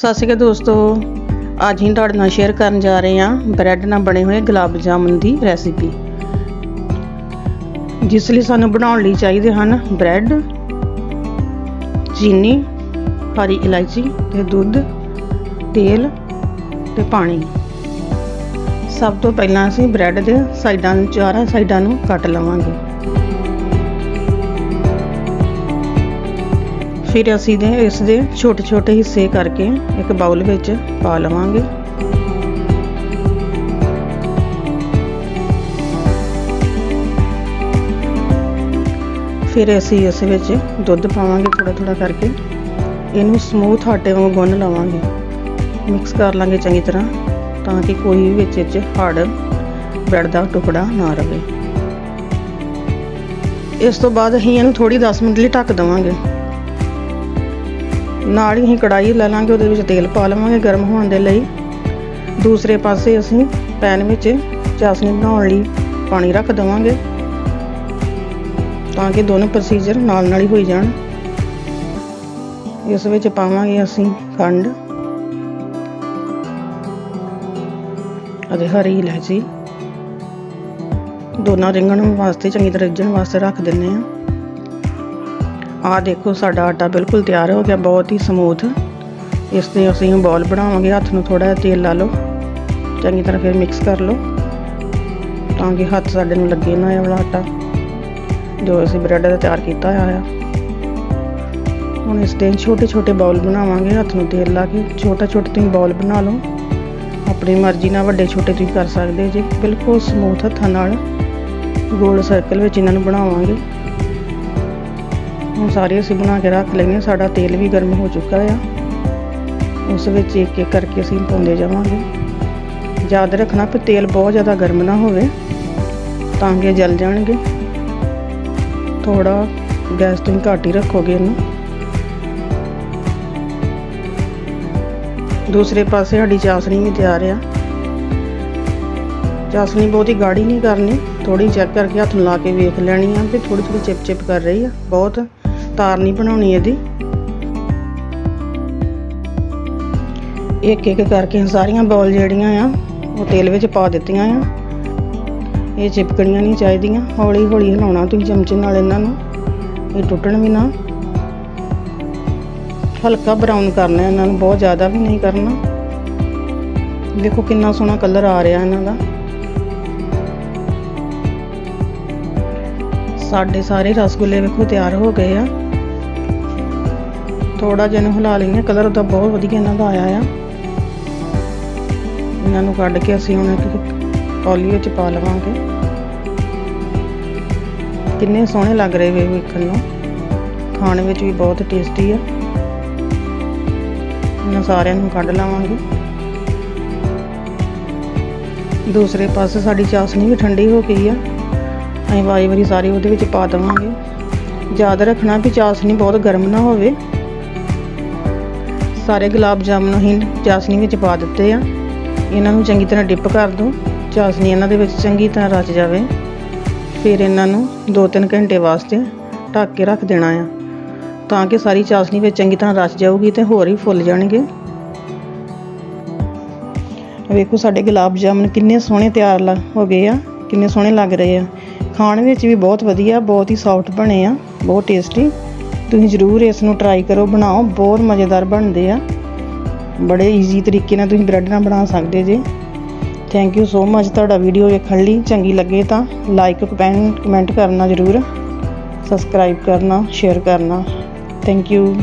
ਸਤਿ ਸ਼੍ਰੀ ਅਕਾਲ ਦੋਸਤੋ। ਅੱਜ ਹੀ ਤੁਹਾਡੇ ਨਾਲ ਸ਼ੇਅਰ ਕਰਨ ਜਾ ਰਹੇ ਹਾਂ ਬ੍ਰੈਡ ਨਾਲ ਬਣੇ ਹੋਏ ਗੁਲਾਬ ਜਾਮੁਨ ਦੀ ਰੈਸਿਪੀ ਜਿਸ ਲਈ ਸਾਨੂੰ ਬਣਾਉਣ ਲਈ ਚਾਹੀਦੇ ਹਨ ਬ੍ਰੈਡ ਚੀਨੀ, ਹਰੀ ਇਲਾਇਚੀ ਤੇ ਦੁੱਧ, ਤੇਲ ਤੇ ਪਾਣੀ। ਸਭ ਤੋਂ ਪਹਿਲਾਂ ਅਸੀਂ ਬ੍ਰੈਡ ਦੇ ਸਾਈਡਾਂ ਨੂੰ, ਚਾਰਾਂ ਸਾਈਡਾਂ ਨੂੰ ਕੱਟ ਲਵਾਂਗੇ। ਫਿਰ ਅਸੀਂ ਦੇ ਇਸ ਦੇ ਛੋਟੇ ਛੋਟੇ ਹਿੱਸੇ ਕਰਕੇ ਇੱਕ ਬਾਉਲ ਵਿੱਚ ਪਾ ਲਵਾਂਗੇ। ਫਿਰ ਅਸੀਂ ਇਸ ਵਿੱਚ ਦੁੱਧ ਪਾਵਾਂਗੇ ਥੋੜਾ ਥੋੜਾ ਕਰਕੇ। ਇਹਨੂੰ ਸਮੂਥ ਆਟੇ ਵਾਂਗ ਗੁੰਨ ਲਵਾਂਗੇ। ਮਿਕਸ ਕਰ ਲਾਂਗੇ ਚੰਗੀ ਤਰ੍ਹਾਂ ਤਾਂ ਕਿ ਕੋਈ ਵੀ ਵਿੱਚ ਵਿੱਚ ਹਾਰਡ ਬ੍ਰੈਡ ਦਾ ਟੁਕੜਾ ਨਾ ਰਵੇ। ਇਸ ਤੋਂ ਬਾਅਦ ਅਸੀਂ ਇਹਨੂੰ ਥੋੜੀ 10 ਮਿੰਟ ਲਈ ਢੱਕ ਦੇਵਾਂਗੇ। ਨਾਲ ਹੀ ਅਸੀਂ ਕੜਾਈ ਲੈ ਲਾਂਗੇ, ਉਹਦੇ ਵਿੱਚ ਤੇਲ ਪਾ ਲਵਾਂਗੇ ਗਰਮ ਹੋਣ ਦੇ ਲਈ। ਦੂਸਰੇ ਪਾਸੇ ਅਸੀਂ ਪੈਨ ਵਿੱਚ ਚਾਸ਼ਨੀ ਬਣਾਉਣ ਲਈ ਪਾਣੀ ਰੱਖ ਦੇਵਾਂਗੇ ਤਾਂ ਕਿ ਦੋਨੋਂ ਪ੍ਰੋਸੀਜਰ ਨਾਲ ਨਾਲ ਹੀ ਹੋਈ ਜਾਣ। ਇਸ ਵਿੱਚ ਪਾਵਾਂਗੇ ਅਸੀਂ ਖੰਡ ਅਤੇ ਹਰੀ ਇਲਾਇਚੀ। ਦੋਨਾਂ ਰਿੰਗਣ ਵਾਸਤੇ, ਚੰਗੀ ਤਰ੍ਹਾਂ ਰਿੱਝਣ ਵਾਸਤੇ ਰੱਖ ਦਿੰਨੇ ਆ ਆਹ ਦੇਖੋ, ਸਾਡਾ ਆਟਾ ਬਿਲਕੁਲ ਤਿਆਰ ਹੋ ਗਿਆ, ਬਹੁਤ ਹੀ ਸਮੂਥ ਇਸ ਤੇ ਅਸੀਂ ਬੋਲ ਬਣਾਵਾਂਗੇ, ਹੱਥ ਨੂੰ ਥੋੜਾ ਜਿਹਾ ਤੇਲ ਲਾ ਲਓ। ਚੰਗੀ ਤਰ੍ਹਾਂ ਫਿਰ ਮਿਕਸ ਕਰ ਲਓ, ਤਾਂ ਕਿ ਹੱਥ ਸਾਡੇ ਨੂੰ ਲੱਗੇ ਨਾ ਇਹ ਵਾਲਾ ਆਟਾ। ਜੋ ਅਸੀਂ ਬ੍ਰੈਡ ਦਾ ਤਿਆਰ ਕੀਤਾ ਹੋਇਆ ਆ। ਹੁਣ ਇਸ ਦੇ ਛੋਟੇ ਛੋਟੇ ਬਾਉਲ ਬਣਾਵਾਂਗੇ, ਹੱਥ ਨੂੰ ਤੇਲ ਲਾ ਕੇ। ਛੋਟਾ ਛੋਟਾ ਤੁਸੀਂ ਬਾਉਲ ਬਣਾ ਲਓ। ਆਪਣੀ ਮਰਜ਼ੀ ਨਾਲ ਵੱਡੇ, ਛੋਟੇ ਤੁਸੀਂ ਕਰ ਸਕਦੇ ਜੇ। ਬਿਲਕੁਲ ਸਮੂਥ ਹੱਥਾਂ ਨਾਲ। ਗੋਲ ਸਰਕਲ ਵਿੱਚ ਇਹਨਾਂ ਨੂੰ ਬਣਾਵਾਂਗੇ। ਹੁਣ ਸਾਰੇ ਅਸੀਂ ਬਣਾ ਕੇ ਰੱਖ ਲਈਏ ਸਾਡਾ ਤੇਲ ਵੀ ਗਰਮ ਹੋ ਚੁੱਕਾ ਆ। ਉਸ ਵਿੱਚ ਇੱਕ ਇੱਕ ਕਰਕੇ ਅਸੀਂ ਪਾਉਂਦੇ ਜਾਵਾਂਗੇ। ਯਾਦ ਰੱਖਣਾ ਕਿ ਤੇਲ ਬਹੁਤ ਜ਼ਿਆਦਾ ਗਰਮ ਨਾ ਹੋਵੇ, ਤਾਂ ਕਿ ਜਲ ਜਾਣਗੇ। ਥੋੜਾ ਗੈਸ ਤੁਸੀਂ ਘੱਟ ਹੀ ਰੱਖੋਗੇ ਇਹਨੂੰ। ਦੂਸਰੇ ਪਾਸੇ ਸਾਡੀ ਚਾਸਣੀ ਵੀ ਤਿਆਰ ਆ। ਚਾਸਣੀ ਬਹੁਤੀ ਗਾੜੀ ਨਹੀਂ ਕਰਨੀ। ਥੋੜੀ ਚੈੱਕ ਕਰਕੇ ਹੱਥ ਨੂੰ ਲਾ ਕੇ ਵੇਖ ਲੈਣੀ ਆ ਕਿ ਥੋੜੀ ਥੋੜੀ ਚਿਪ ਚਿਪ ਕਰ ਰਹੀ ਆ। ਬਹੁਤ ਤਾਰ ਨਹੀਂ ਬਣਾਉਣੀ ਇਹਦੀ। ਇੱਕ ਇੱਕ ਕਰਕੇ ਸਾਰੀਆਂ ਬੋਲ ਜਿਹੜੀਆਂ ਆ, ਉਹ ਤੇਲ ਵਿੱਚ ਪਾ ਦਿੱਤੀਆਂ ਆ। ਇਹ ਚਿਪਕਣੀਆਂ ਨਹੀਂ ਚਾਹੀਦੀਆਂ ਹੌਲੀ ਹੌਲੀ ਹਿਲਾਉਣਾ ਤੁਸੀਂ ਚਮਚੇ ਨਾਲ ਇਹਨਾਂ ਨੂੰ। ਇਹ ਟੁੱਟਣ ਵੀ ਨਾ। ਹਲਕਾ ਬਰਾਊਨ ਕਰਨਾ ਇਹਨਾਂ ਨੂੰ, ਬਹੁਤ ਜ਼ਿਆਦਾ ਵੀ ਨਹੀਂ ਕਰਨਾ। ਦੇਖੋ ਕਿੰਨਾ ਸੋਹਣਾ ਕਲਰ ਆ ਰਿਹਾ ਇਹਨਾਂ ਦਾ। ਸਾਡੇ ਸਾਰੇ ਰਸਗੁੱਲੇ ਵੇਖੋ ਤਿਆਰ ਹੋ ਗਏ ਆ। ਥੋੜਾ ਜਿਹਾ ਨੂੰ ਹਿਲਾ ਲੈਂਦੇ ਕਲਰ ਤਾਂ ਬਹੁਤ ਵਧੀਆ ਇਹਨਾਂ ਦਾ ਆਇਆ ਆ। ਇਹਨਾਂ ਨੂੰ ਕੱਢ ਕੇ ਅਸੀਂ ਹੁਣ ਇੱਕ ਕੌਲੀ ਵਿੱਚ ਪਾ ਲਵਾਂਗੇ। ਕਿੰਨੇ ਸੋਹਣੇ ਲੱਗ ਰਹੇ ਵੇ ਵੇਖਣ ਨੂੰ। ਖਾਣ ਵਿੱਚ ਵੀ ਬਹੁਤ ਟੇਸਟੀ ਆ। ਇਹਨਾਂ ਸਾਰਿਆਂ ਨੂੰ ਕੱਢ ਲਾਵਾਂਗੇ। ਦੂਸਰੇ ਪਾਸੇ ਸਾਡੀ ਚਾਸਣੀ ਵੀ ਠੰਡੀ ਹੋ ਗਈ ਆ। ਅਸੀਂ ਵਾਰੀ ਵਾਰੀ ਸਾਰੀ ਉਹਦੇ ਵਿੱਚ ਪਾ ਦੇਵਾਂਗੇ। ਯਾਦ ਰੱਖਣਾ ਵੀ ਚਾਸਨੀ ਬਹੁਤ ਗਰਮ ਨਾ ਹੋਵੇ। ਸਾਰੇ ਗੁਲਾਬ ਜਾਮੁਨ ਅਸੀਂ ਚਾਸਨੀ ਵਿੱਚ ਪਾ ਦਿੱਤੇ ਆ। ਇਹਨਾਂ ਨੂੰ ਚੰਗੀ ਤਰ੍ਹਾਂ ਡਿਪ ਕਰ ਦਿਓ ਚਾਸਣੀ ਇਹਨਾਂ ਦੇ ਵਿੱਚ ਚੰਗੀ ਤਰ੍ਹਾਂ ਰਚ ਜਾਵੇ। ਫਿਰ ਇਹਨਾਂ ਨੂੰ 2-3 ਘੰਟੇ ਵਾਸਤੇ ਢੱਕ ਕੇ ਰੱਖ ਦੇਣਾ ਆ। ਤਾਂ ਕਿ ਸਾਰੀ ਚਾਸਣੀ ਵਿੱਚ ਚੰਗੀ ਤਰ੍ਹਾਂ ਰਚ ਜਾਊਗੀ ਤੇ ਹੋਰ ਹੀ ਫੁੱਲ ਜਾਣਗੇ। ਵੇਖੋ ਸਾਡੇ ਗੁਲਾਬ ਜਾਮੁਨ ਕਿੰਨੇ ਸੋਹਣੇ ਤਿਆਰ ਹੋ ਗਏ ਆ। ਕਿੰਨੇ ਸੋਹਣੇ ਲੱਗ ਰਹੇ ਆ। ਖਾਣ ਵਿੱਚ ਵੀ ਬਹੁਤ ਵਧੀਆ, ਬਹੁਤ ਹੀ ਸੌਫਟ ਬਣੇ ਆ, ਬਹੁਤ ਟੇਸਟੀ ਤੁਸੀਂ ਜ਼ਰੂਰ ਇਸ ਨੂੰ ਟਰਾਈ ਕਰੋ, ਬਣਾਓ, ਬਹੁਤ ਮਜ਼ੇਦਾਰ ਬਣਦੇ ਆ। ਬੜੇ ਈਜ਼ੀ ਤਰੀਕੇ ਨਾਲ ਤੁਸੀਂ ਬ੍ਰੈਡ ਨਾਲ ਬਣਾ ਸਕਦੇ ਜੇ। ਥੈਂਕ ਯੂ ਸੋ ਮਚ ਤੁਹਾਡਾ ਵੀਡੀਓ ਵੇਖਣ ਲਈ। ਚੰਗੀ ਲੱਗੇ ਤਾਂ ਲਾਈਕ ਕਮੈਂਟ ਕਮੈਂਟ ਕਰਨਾ ਜ਼ਰੂਰ। ਸਬਸਕ੍ਰਾਈਬ ਕਰਨਾ ਸ਼ੇਅਰ ਕਰਨਾ। Thank you